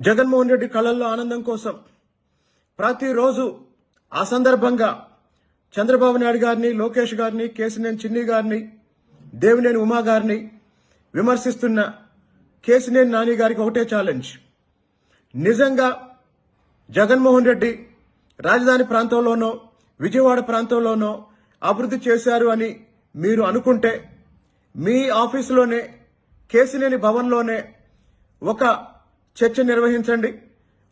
జగన్మోహన్ రెడ్డి కళల్లో ఆనందం కోసం ప్రతిరోజు ఆ సందర్భంగా చంద్రబాబు నాయుడు గారిని లోకేష్ గారిని కేసినేని చిన్ని గారిని దేవినేని ఉమా గారిని విమర్శిస్తున్న కేసినేని నాని గారికి ఒకటే ఛాలెంజ్ నిజంగా జగన్మోహన్ రెడ్డి రాజధాని ప్రాంతంలోనో విజయవాడ ప్రాంతంలోనో అభివృద్ధి చేశారు అని మీరు అనుకుంటే మీ ఆఫీసులోనే కేసినేని భవన్లోనే ఒక చర్చ నిర్వహించండి.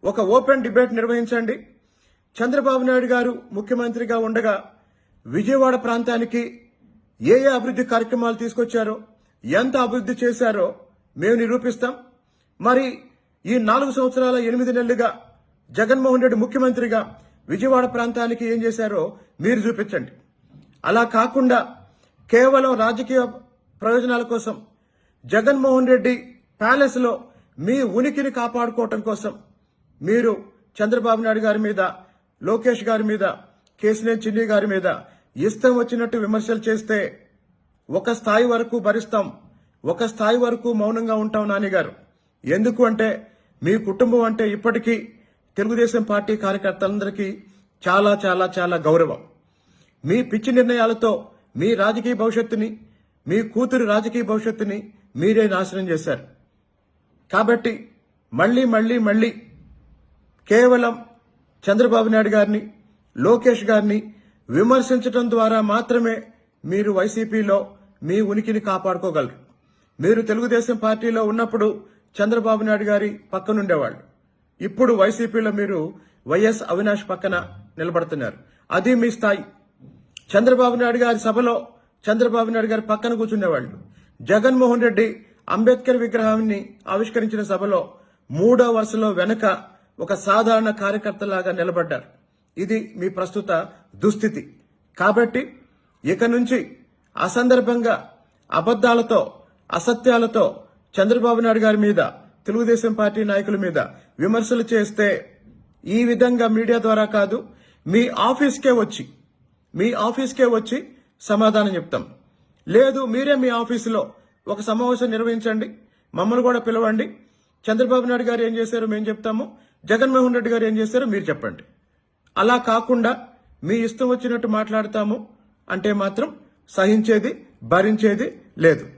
ఒక ఓపెన్ డిబేట్ నిర్వహించండి. చంద్రబాబు నాయుడు గారు ముఖ్యమంత్రిగా ఉండగా విజయవాడ ప్రాంతానికి ఏ ఏ అభివృద్ధి కార్యక్రమాలు తీసుకొచ్చారో ఎంత అభివృద్ధి చేశారో మేము నిరూపిస్తాం. మరి ఈ నాలుగు సంవత్సరాల ఎనిమిది నెలలుగా జగన్మోహన్ రెడ్డి ముఖ్యమంత్రిగా విజయవాడ ప్రాంతానికి ఏం చేశారో మీరు చూపించండి. అలా కాకుండా కేవలం రాజకీయ ప్రయోజనాల కోసం జగన్మోహన్ రెడ్డి ప్యాలెస్లో మీ ఉనికిని కాపాడుకోవటం కోసం మీరు చంద్రబాబు నాయుడు గారి మీద లోకేష్ గారి మీద కేసినేని చిన్ని గారి మీద ఇష్టం వచ్చినట్టు విమర్శలు చేస్తే ఒక స్థాయి వరకు భరిస్తాం ఒక స్థాయి వరకు మౌనంగా ఉంటాం నాన్నగారు ఎందుకు అంటే మీ కుటుంబం అంటే ఇప్పటికీ తెలుగుదేశం పార్టీ కార్యకర్తలందరికీ చాలా చాలా చాలా గౌరవం. మీ పిచ్చి నిర్ణయాలతో మీ రాజకీయ భవిష్యత్తుని మీ కూతురు రాజకీయ భవిష్యత్తుని మీరే నాశనం చేశారు. కాబట్టి మళ్ళీ మళ్ళీ మళ్ళీ కేవలం చంద్రబాబు నాయుడు గారిని లోకేష్ గారిని విమర్శించడం ద్వారా మాత్రమే మీరు వైసీపీలో మీ ఉనికిని కాపాడుకోగలరు. మీరు తెలుగుదేశం పార్టీలో ఉన్నప్పుడు చంద్రబాబు నాయుడు గారి పక్కనుండేవాళ్ళు. ఇప్పుడు వైసీపీలో మీరు వైఎస్ అవినాష్ పక్కన నిలబడుతున్నారు. అది మీ స్థాయి. చంద్రబాబు నాయుడు గారి సభలో చంద్రబాబు నాయుడు గారి పక్కన కూర్చునేవాళ్ళు. జగన్మోహన్ రెడ్డి అంబేద్కర్ విగ్రహాన్ని ఆవిష్కరించిన సభలో మూడో వరుసలో వెనుక ఒక సాధారణ కార్యకర్తలాగా నిలబడ్డారు. ఇది మీ ప్రస్తుత దుస్థితి. కాబట్టి ఇక నుంచి అసందర్భంగా అబద్దాలతో అసత్యాలతో చంద్రబాబు నాయుడు గారి మీద తెలుగుదేశం పార్టీ నాయకుల మీద విమర్శలు చేస్తే ఈ విధంగా మీడియా ద్వారా కాదు మీ ఆఫీస్కే వచ్చి మీ ఆఫీస్కే వచ్చి సమాధానం చెప్తాం. లేదు మీరే మీ ఆఫీసులో ఒక సమావేశం నిర్వహించండి. మమ్మల్ని కూడా పిలవండి. చంద్రబాబు నాయుడు గారు ఏం చేశారు మేము చెప్తాము. జగన్మోహన్ రెడ్డి గారు ఏం చేశారు మీరు చెప్పండి. అలా కాకుండా మీ ఇష్టం వచ్చినట్టు మాట్లాడతాము అంటే మాత్రం సహించేది భరించేది లేదు.